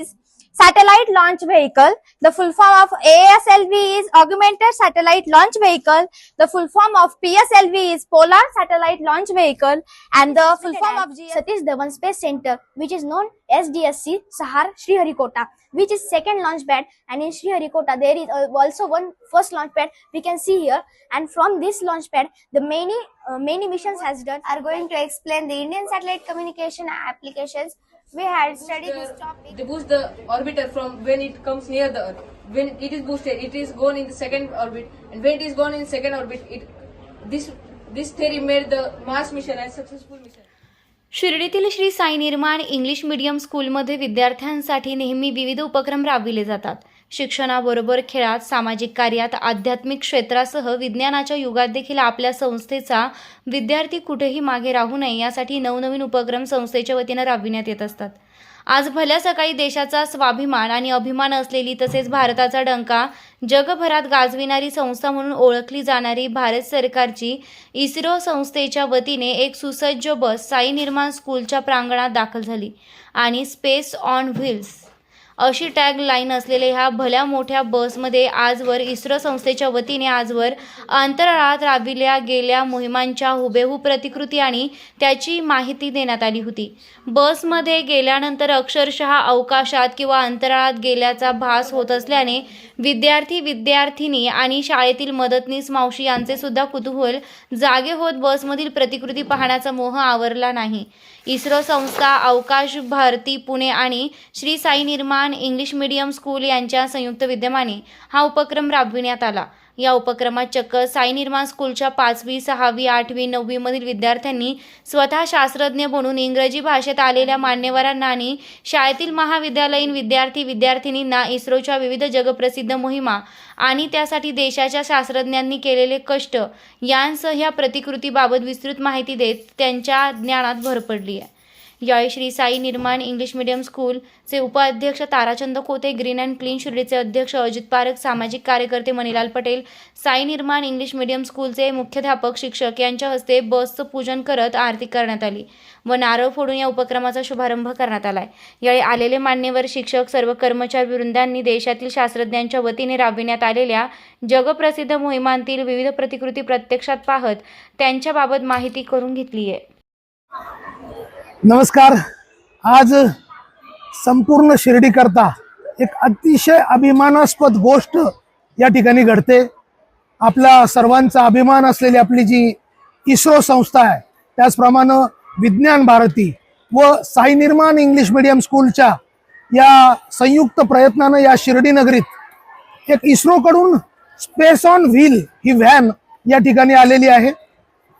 is satellite launch vehicle. The full form of ASLV is augmented satellite launch vehicle. The full form of PSLV is polar satellite launch vehicle. And the full form of GS Satish Dhawan Space Center, which is known as DSC Sahar Sriharikota, which is second launch pad. And in Sriharikota, there is uh, also one first launch pad we can see here. And from this launch pad, the many uh, many missions has done are going to explain the Indian satellite communication applications. We had studied this topic. They boost the orbiter from when it comes near the Earth. When it is boosted, it is gone in the second orbit, and when it is gone in second orbit, it this this theory made the Mars mission a successful mission. शिर्डीतील Shri Sai Nirman English medium स्कूलमध्ये विद्यार्थ्यांसाठी नेहमी विविध उपक्रम राबविले जातात शिक्षणाबरोबर खेळात सामाजिक कार्यात आध्यात्मिक क्षेत्रासह विज्ञानाच्या युगात देखील आपल्या संस्थेचा विद्यार्थी कुठेही मागे राहू नये यासाठी नवनवीन उपक्रम संस्थेच्या वतीनं राबविण्यात येत असतात. आज भल्या सकाळी देशाचा स्वाभिमान आणि अभिमान असलेली तसेच भारताचा डंका जगभरात गाजविणारी संस्था म्हणून ओळखली जाणारी भारत सरकारची इस्रो संस्थेच्या वतीने एक सुसज्ज बस साई निर्माण स्कूलच्या प्रांगणात दाखल झाली आणि स्पेस ऑन व्हील्स अशी टॅग लाईन असलेल्या ह्या भल्या मोठ्या बसमध्ये आजवर इस्रो संस्थेच्या वतीने आजवर अंतराळात राबविल्या गेल्या मोहिमांच्या हुबेहूब प्रतिकृती आणि त्याची माहिती देण्यात आली होती. बसमध्ये गेल्यानंतर अक्षरशः अवकाशात किंवा अंतराळात गेल्याचा भास होत असल्याने विद्यार्थी विद्यार्थिनी आणि शाळेतील मदतनीस मावशी यांचे सुद्धा कुतूहल जागे होत बसमधील प्रतिकृती पाहण्याचा मोह आवरला नाही. इस्रो संस्था अवकाश भारती पुणे आणि Shri Sai Nirman English medium school यांच्या संयुक्त विद्यमाने हा उपक्रम राबविण्यात आला. या उपक्रमात चक्क साई निर्माण स्कूलच्या पाचवी सहावी आठवी नववीमधील विद्यार्थ्यांनी स्वतः शास्त्रज्ञ बनून इंग्रजी भाषेत आलेल्या मान्यवरांना आणि शाळेतील महाविद्यालयीन विद्यार्थी विद्यार्थिनींना इस्रोच्या विविध जगप्रसिद्ध मोहिमा आणि त्यासाठी देशाच्या शास्त्रज्ञांनी केलेले कष्ट यांसह या प्रतिकृतीबाबत विस्तृत माहिती देत त्यांच्या ज्ञानात भर पडली आहे. यावेळी श्री साई निर्माण इंग्लिश मीडियम स्कूलचे उपाध्यक्ष Tarachand Khote green and clean शिर्डीचे अध्यक्ष अजित पारख सामाजिक कार्यकर्ते मणिलाल पटेल साई निर्माण इंग्लिश मीडियम स्कूलचे मुख्याध्यापक शिक्षक यांच्या हस्ते बसचं पूजन करत आरती करण्यात आली व नारळ फोडून या उपक्रमाचा शुभारंभ करण्यात आलाय. यावेळी आलेले मान्यवर शिक्षक सर्व कर्मचारी वृंदांनी देशातील शास्त्रज्ञांच्या वतीने राबविण्यात आलेल्या जगप्रसिद्ध मोहिमांतील विविध प्रतिकृती प्रत्यक्षात पाहत त्यांच्याबाबत माहिती करून घेतली आहे नमस्कार. आज संपूर्ण शिर्डीकरता एक अतिशय अभिमानास्पद गोष्ट या ठिकाणी घडते. आपला सर्वांचा अभिमान असलेली आपली जी इस्रो संस्था आहे त्याचप्रमाणे विज्ञान भारती व साई निर्माण इंग्लिश मीडियम स्कूलच्या या संयुक्त प्रयत्नानं या शिर्डी नगरीत एक इस्रोकडून स्पेस ऑन व्हील ही व्हॅन या ठिकाणी आलेली आहे.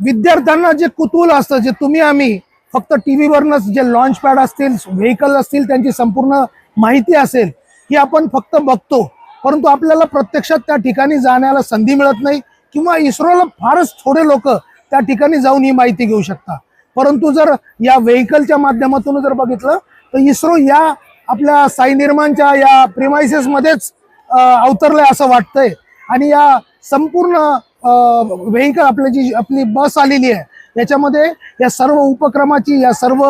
विद्यार्थ्यांना जे कुतूहल असतं जे तुम्ही आम्ही फक्त टी व्हीवरनंच जे लॉन्च पॅड असतील व्हेकल असतील त्यांची संपूर्ण माहिती असेल ही आपण फक्त बघतो. परंतु आपल्याला प्रत्यक्षात त्या ठिकाणी जाण्याला संधी मिळत नाही किंवा इस्रोला फारच थोडे लोक त्या ठिकाणी जाऊन ही माहिती घेऊ शकतात. परंतु जर या व्हेकलच्या माध्यमातून जर बघितलं तर इस्रो या आपल्या साई निर्माणच्या या प्रिमायसेसमध्येच अवतरलंय असं वाटतंय. आणि या संपूर्ण व्हेकल आपल्या जी आपली बस आलेली आहे याच्यामध्ये या सर्व उपक्रमाची या सर्व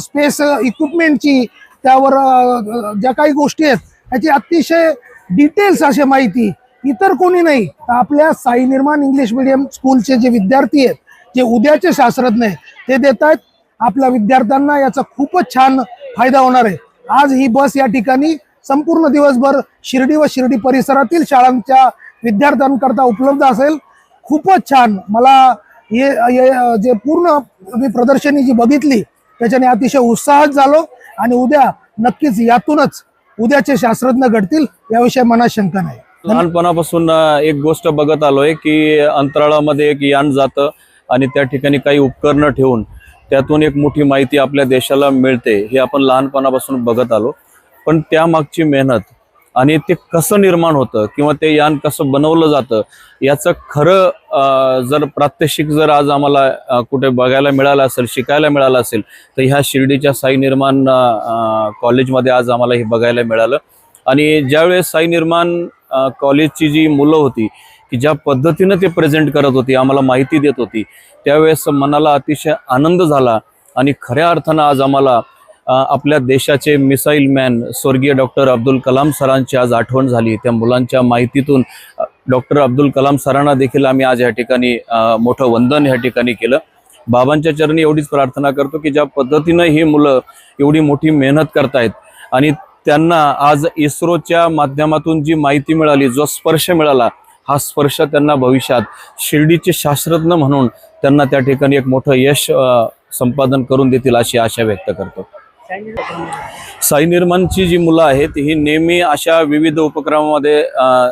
स्पेस इक्विपमेंटची त्यावर ज्या काही गोष्टी आहेत त्याची अतिशय डिटेल्स अशी माहिती इतर कोणी नाही. तर आपल्या साई निर्माण इंग्लिश मिडियम स्कूलचे जे विद्यार्थी आहेत जे उद्याचे शास्त्रज्ञ आहेत ते देत आहेत आपल्या विद्यार्थ्यांना याचा खूपच छान फायदा होणार आहे. आज ही बस या ठिकाणी संपूर्ण दिवसभर शिर्डी व शिर्डी परिसरातील शाळांच्या विद्यार्थ्यांकरता उपलब्ध असेल. खूपच छान. मला हे जे पूर्ण मी प्रदर्शनी जी बघितली त्याच्याने अतिशय उत्साहात झालो आणि उद्या नक्कीच यातूनच उद्याचे शास्त्रज्ञ घडतील याविषयी मनात शंका नाही. लहानपणापासून एक गोष्ट बघत आलोय की अंतराळामध्ये एक यान जातं आणि त्या ठिकाणी काही उपकरणं ठेवून त्यातून एक मोठी माहिती आपल्या देशाला मिळते हे आपण लहानपणापासून बघत आलो. पण त्यामागची मेहनत आणि ते कसं निर्माण होतं किंवा ते यान कसं बनवलं जातं याचं खरं जर प्रात्यक्षिक जर आज आम्हाला कुठे बघायला मिळालं असेल शिकायला मिळालं असेल तर ह्या शिर्डीच्या साई निर्माण कॉलेजमध्ये आज आम्हाला हे बघायला मिळालं. आणि ज्यावेळेस साई निर्माण कॉलेजची जी मुलं होती की ज्या पद्धतीनं ते प्रेझेंट करत होती आम्हाला माहिती देत होती त्यावेळेस मनाला अतिशय आनंद झाला आणि खऱ्या अर्थानं आज आम्हाला आपल्या देशाचे मिसाईल मॅन स्वर्गीय डॉक्टर अब्दुल कलाम सरांची आज आठवण झाली. त्या मुलांच्या माहितीतून डॉक्टर अब्दुल कलाम सरांना देखील आम्ही आज या ठिकाणी मोठं वंदन या ठिकाणी केलं. बाबांच्या चरणी एवढीच प्रार्थना करतो की ज्या पद्धतीनं ही मुलं एवढी मोठी मेहनत करतायत आणि त्यांना आज इस्रोच्या माध्यमातून जी माहिती मिळाली जो स्पर्श मिळाला हा स्पर्श त्यांना भविष्यात शिर्डीचे शास्त्रज्ञ म्हणून त्यांना त्या ठिकाणी एक मोठं यश संपादन करून देतील अशी आशा व्यक्त करतो. साई निर्माणची जी मुलं आहेत ही नेहमी अशा विविध उपक्रमामध्ये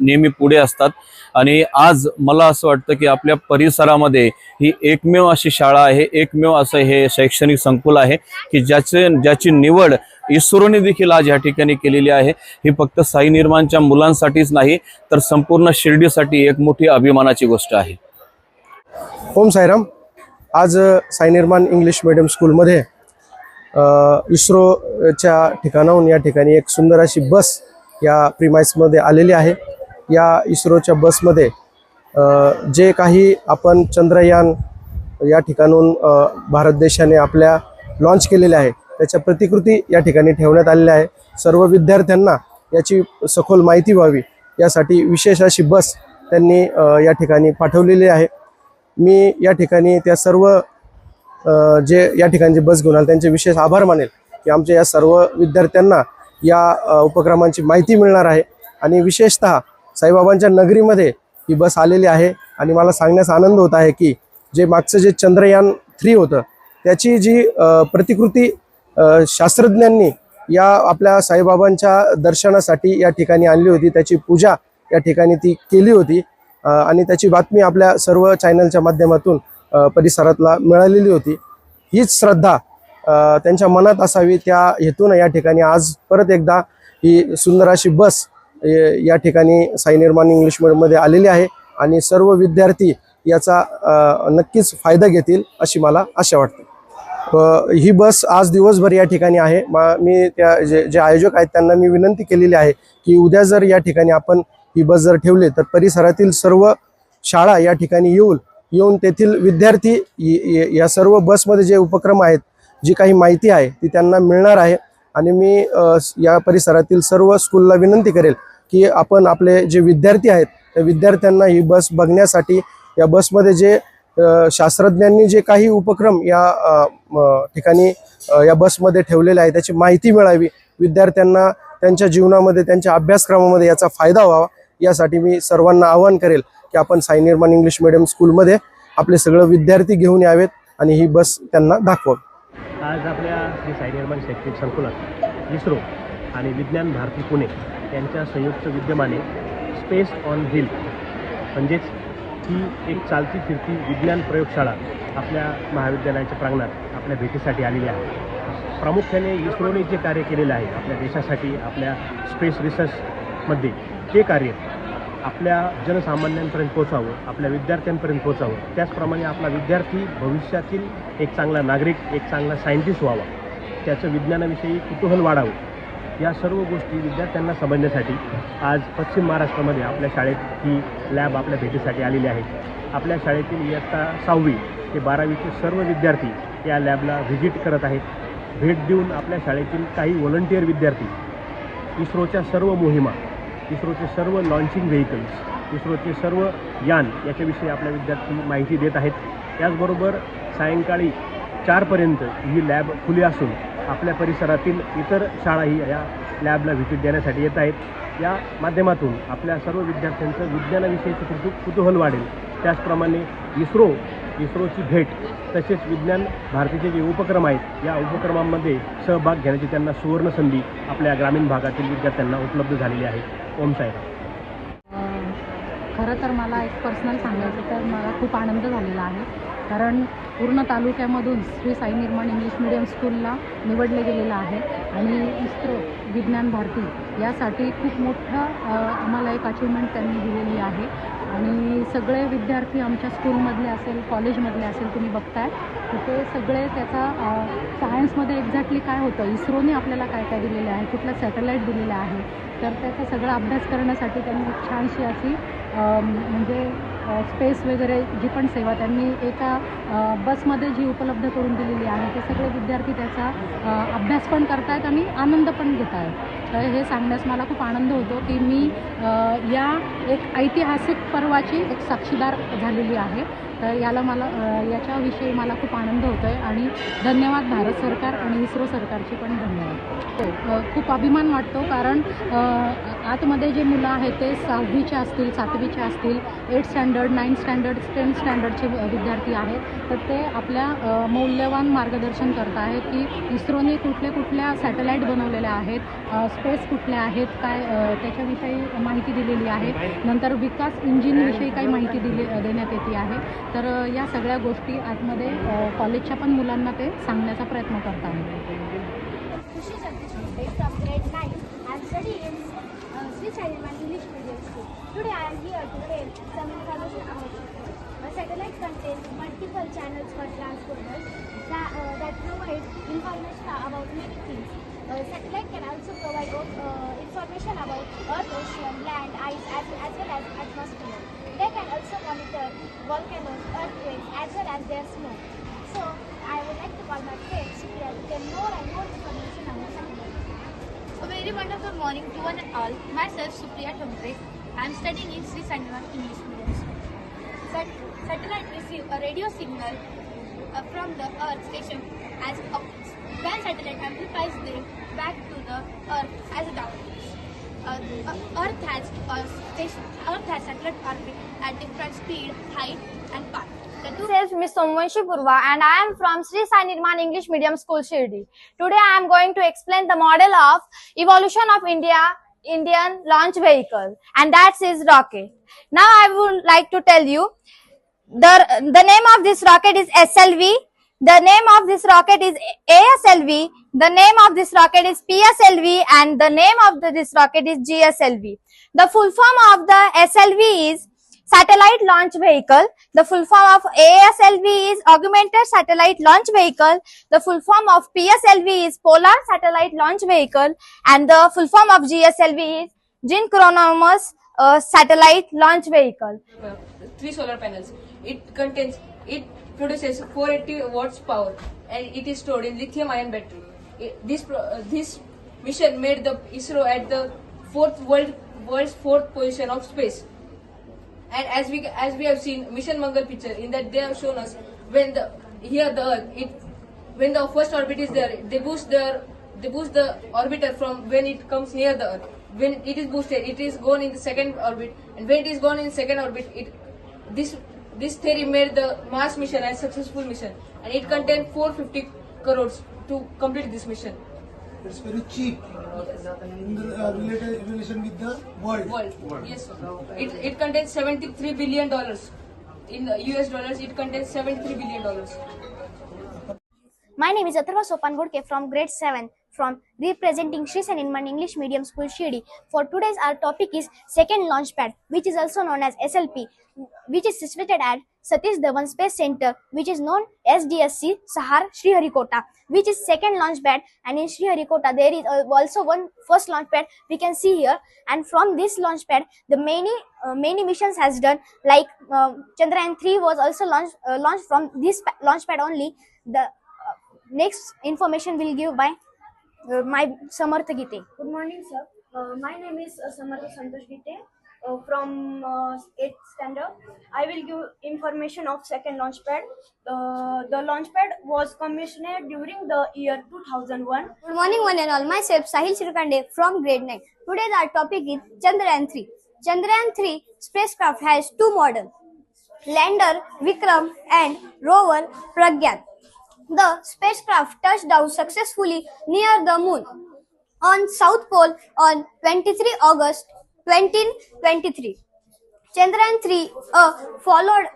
नेहमी पुढे असतात. आणि आज मला असं वाटतं की आपल्या परिसरामध्ये ही एकमेव अशी शाळा आहे एकमेव असं हे शैक्षणिक संकुल आहे की ज्याचे ज्याची निवड इस्रोने देखील आज या ठिकाणी केलेली आहे. ही फक्त साई निर्माणच्या मुलांसाठीच नाही तर संपूर्ण शिर्डीसाठी एक मोठी अभिमानाची गोष्ट आहे. ओम साईराम. आज साई निर्माण इंग्लिश मिडियम स्कूलमध्ये इस्रोच्या ठिकाणाहून या ठिकाणी एक सुंदर अशी बस या प्रिमाइसमध्ये आलेली आहे. या इस्रोच्या बसमध्ये जे काही आपण चंद्रयान या ठिकाणून भारत देशाने आपल्या लॉन्च केलेले आहे त्याच्या प्रतिकृती या ठिकाणी ठेवण्यात आलेल्या आहे. सर्व विद्यार्थ्यांना याची सखोल माहिती व्हावी यासाठी विशेष अशी बस त्यांनी या ठिकाणी पाठवलेली आहे. मी या ठिकाणी त्या सर्व जे या ठिकाणी बस घेऊन आले त्यांचे विशेष आभार मानेल की आमच्या या सर्व विद्यार्थ्यांना या उपक्रमांची माहिती मिळणार आहे. आणि विशेषतः साईबाबांच्या नगरीमध्ये ही बस आलेली आहे. आणि मला सांगण्यास आनंद होत आहे की जे मागचं जे चंद्रयान थ्री होतं त्याची जी प्रतिकृती शास्त्रज्ञांनी या आपल्या साईबाबांच्या दर्शनासाठी या ठिकाणी आणली होती. त्याची पूजा या ठिकाणी ती केली होती. आणि त्याची बातमी आपल्या सर्व चॅनलच्या माध्यमातून परिसरातला मिळालेली होती. हीच श्रद्धा त्यांच्या मनात असावी त्या हेतून या ठिकाणी आज परत एकदा ही सुंदर अशी बस या ठिकाणी साई निर्माण इंग्लिश मीडियममध्ये आलेली आहे आणि सर्व विद्यार्थी याचा नक्कीच फायदा घेतील अशी मला आशा वाटते. ही बस आज दिवसभर या ठिकाणी आहे. मा मी त्या जे जे आयोजक आहेत त्यांना मी विनंती केलेली आहे की उद्या जर या ठिकाणी आपण ही बस जर ठेवली तर परिसरातील सर्व शाळा या ठिकाणी येऊन येऊन तेथील विद्यार्थी या सर्व बसमध्ये जे उपक्रम आहेत जी काही माहिती आहे ती त्यांना मिळणार आहे. आणि मी या परिसरातील सर्व स्कूलला विनंती करेल की आपण आपले जे विद्यार्थी आहेत त्या विद्यार्थ्यांना ही बस बघण्यासाठी या बसमध्ये जे शास्त्रज्ञांनी जे काही उपक्रम या ठिकाणी या बसमध्ये ठेवलेले आहे त्याची माहिती मिळावी विद्यार्थ्यांना त्यांच्या जीवनामध्ये त्यांच्या अभ्यासक्रमामध्ये याचा फायदा व्हावा यासाठी मी सर्वांना आवाहन करेल. की आपण साई निर्माण इंग्लिश मिडियम स्कूलमध्ये आपले सगळं विद्यार्थी घेऊन यावेत आणि ही बस त्यांना दाखवावी. आज आपल्या श्री साई निर्माण शैक्षणिक संकुलात इस्रो आणि विज्ञान भारती पुणे यांच्या संयुक्त विद्यमाने स्पेस ऑन व्हील म्हणजेच ही एक चालती फिरती विज्ञान प्रयोगशाळा आपल्या महाविद्यालयाच्या प्रांगणात आपल्या भेटीसाठी आलेली आहे. प्रामुख्याने इस्रोने जे कार्य केलेलं आहे आपल्या देशासाठी आपल्या स्पेस रिसर्चमध्ये ते कार्य आपल्या जनसामान्यांपर्यंत पोचावं आपल्या विद्यार्थ्यांपर्यंत पोचावं त्याचप्रमाणे आपला विद्यार्थी भविष्यातील एक चांगला नागरिक एक चांगला सायंटिस्ट व्हावा. त्याचं विज्ञानाविषयी कुतूहल वाढावं. या सर्व गोष्टी विद्यार्थ्यांना समजण्यासाठी आज पश्चिम महाराष्ट्रामध्ये आपल्या शाळेत ही लॅब आपल्या भेटीसाठी आलेली आहे. आपल्या शाळेतील इयत्ता सहावी ते बारावीचे सर्व विद्यार्थी या लॅबला व्हिजिट करत आहेत. भेट देऊन आपल्या शाळेतील काही व्हॉलंटियर विद्यार्थी इस्रोच्या सर्व मोहिमा इस्रोचे सर्व लॉन्चिंग व्हेकल्स इस्रोचे सर्व यान याच्याविषयी आपल्या विद्यार्थी माहिती देत आहेत. त्याचबरोबर सायंकाळी चारपर्यंत ही लॅब खुली असून आपल्या परिसरातील इतर शाळाही या लॅबला व्हिजिट देण्यासाठी येत आहेत. या माध्यमातून आपल्या सर्व विद्यार्थ्यांचं विज्ञानाविषयीचं कुतु कुतूहल वाढेल. त्याचप्रमाणे इस्रो इस्रोची भेट तसेच विज्ञान भारतीचे जे उपक्रम आहेत या उपक्रमांमध्ये सहभाग घेण्याची त्यांना सुवर्ण संधी आपल्या ग्रामीण भागातील विद्यार्थ्यांना उपलब्ध झालेली आहे. ओम साईराम. खरं तर मला एक पर्सनल सांगायचं तर मला खूप आनंद झालेला आहे. कारण पूर्ण तालुक्यामधून श्री साई निर्माण इंग्लिश मिडियम स्कूलला निवडले गेलेलं आहे. आणि इस्रो विज्ञान भारती यासाठी खूप मोठं आम्हाला एक अचिव्हमेंट त्यांनी दिलेली आहे. आणि सगळे विद्यार्थी आमच्या स्कूलमधले असेल कॉलेजमधले असेल तुम्ही बघताय तर ते सगळे त्याचा सायन्समध्ये एक्झॅक्टली काय होतं? इस्रोने आपल्याला काय काय दिलेलं आहे? कुठलं सॅटेलाईट दिलेलं आहे? तर त्याचा सगळा अभ्यास करण्यासाठी त्यांनी छानशी अशी म्हणजे स्पेस वगैरे जी पण सेवा त्यांनी एका बसमध्ये जी उपलब्ध करून दिलेली आहे ते सगळे विद्यार्थी त्याचा अभ्यास पण करतायत आणि आनंद पण घेत आहेत हे सांगण्यास मला खूप आनंद होतो की मी या एक ऐतिहासिक पर्वाची एक साक्षीदार झालेली आहे. तर याला मला याच्याविषयी मला खूप आनंद होतो आहे आणि धन्यवाद भारत सरकार आणि इस्रो सरकारचे पण धन्यवाद. हो खूप अभिमान वाटतो कारण आतमध्ये जे मुलं आहेत ते सहावीचे असतील सातवीचे असतील eight standard nine standard tenth स्टँडर्डचे विद्यार्थी आहेत. तर ते आपल्या मौल्यवान मार्गदर्शन करत आहेत की इस्रोने कुठल्या कुठल्या सॅटेलाईट बनवलेल्या आहेत. स्पेस कुठल्या आहेत काय त्याच्याविषयी माहिती दिलेली आहे. नंतर विकास इंजिनविषयी काही माहिती दिली देण्यात येते आहे. तर या सगळ्या गोष्टी आतमध्ये कॉलेजच्या पण मुलांना ते सांगण्याचा प्रयत्न करतात. Operate night as three M C chai is इ थोडी आय डी असतील Uh, satellite can also provide uh, information about earth, ocean, land, ice, as, as well as atmosphere. They can also monitor volcanoes, earthquakes, as well as their smoke. So, I would like to call my Supriya to tell more and more information on the satellite. A very wonderful morning to one and all. Myself, Supriya Thambre. I am studying in Sri Sanivan English Medium School. Sat- satellite receive a radio signal from the Earth station as optics. When satellite amplifies them back to the Earth as a download. Uh, uh, Earth has a station. Earth has satellite orbit at different speed, height, and path. Myself Miss Somvanshi Purva and I am from Sri Sai Nirman English Medium School Shirdi. Today I am going to explain the model of evolution of India Indian launch vehicle and that is rocket. Now I would like to tell you the the name of this rocket is SLV. The name of this rocket is ASLV. The name of this rocket is PSLV and the name of the, this rocket is GSLV. The full form of the SLV is satellite launch vehicle. The full form of ASLV is augmented satellite launch vehicle. The full form of PSLV is polar satellite launch vehicle. And the full form of GSLV is synchronous uh, satellite launch vehicle. three solar panels. It contains, it produces 480 watts power and it is stored in lithium ion battery. This, uh, this mission made the ISRO at the fourth world, world's fourth position of space. And as we, as we have seen Mission Mangal picture in that they have shown us when the, here the earth, it, when the first orbit is there, they boost their, they boost the orbiter from when it comes near the earth. When it is boosted, it is gone in the second orbit, and when it is gone in second orbit, it this this theory made the Mars mission a successful mission, and it contained 450 crores to complete this mission. It's very cheap in the uh, related relation with the world. World, yes, sir. It it contains 73 billion dollars. In the US dollars, it contains 73 billion dollars. My name is Atharva Sopan Godke from grade 7 from representing Sri Saninman English Medium School Shirdi. For today's our topic is second launch pad which is also known as SLP which is situated at Satish Dhawan Space Center which is known as SDSC Sahar Sriharikota which is second launch pad and in Sriharikota there is uh, also one first launch pad we can see here. And from this launch pad the many uh, many missions has done like um, Chandrayaan 3 was also launched uh, launched from this launch pad only. The uh, next information will give by my Samarth Gite. Good morning sir my name is Samarth Santosh Gite from eight standard I will give information of second launch pad the launch pad was commission during the year two thousand one good morning one and all myself Sahil Shrikande from grade nine today the topic is Chandrayaan three Chandrayaan three spacecraft has two modern lander Vikram and rover Pragyan The spacecraft touched down successfully near the moon on South Pole on 23 August 2023. Chandrayaan 3 uh, followed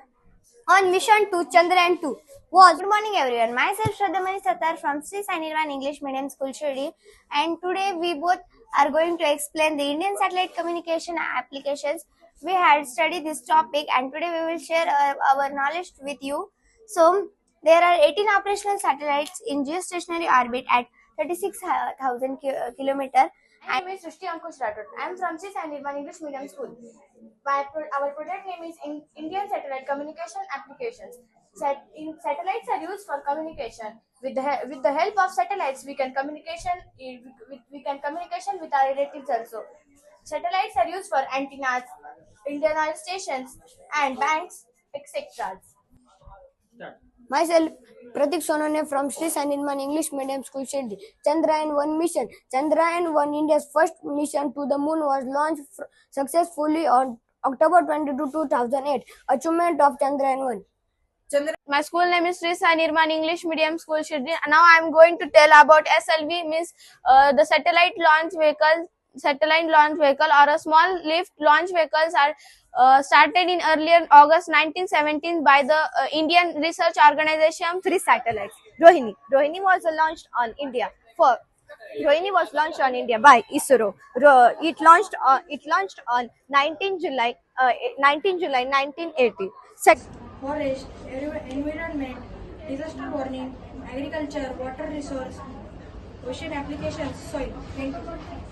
on mission to Chandrayaan 2 was good morning everyone. Myself Shraddhamani Satar from Sri Sai Nirvan English Medium School Shirdi. And today we both are going to explain the Indian satellite communication applications. We had studied this topic and today we will share our, our knowledge with you. So there are 18 operational satellites in geostationary orbit at 36,000 ki- uh, kilometer My name is Srishti Ankush Rathod. I am from Sri Sai Nirvan English Medium School. My pro- our project name is in Indian Satellite Communication Applications. Sat- in, satellites are used for communication. With the, with the help of satellites, we can communication we, we can communication with our relatives also. Satellites are used for antennas, internal stations, and banks, etc. Myself, Pratik Sonone from Sri Sai Nirman English Medium School, Shirdi. Chandrayaan 1 mission. Chandrayaan 1, India's first mission to the moon, was launched fr- successfully on October 22, 2008. Achievement of Chandrayaan 1. My school name is Sri Sanirman English Medium School, Shirdi. Now I am going to tell about SLV, means uh, the satellite launch vehicle. Satellite launch vehicle or a small lift launch vehicles are uh, started in earlier August 1917 by the uh, Indian research organization three satellites. Rohini. Rohini was launched on India for Rohini was launched on India by ISRO. Ro- it launched on it launched on 19 July uh, 19 July 1980. Sec- forest, environment, disaster warning, agriculture, water resource, ocean applications, soil. Thank you.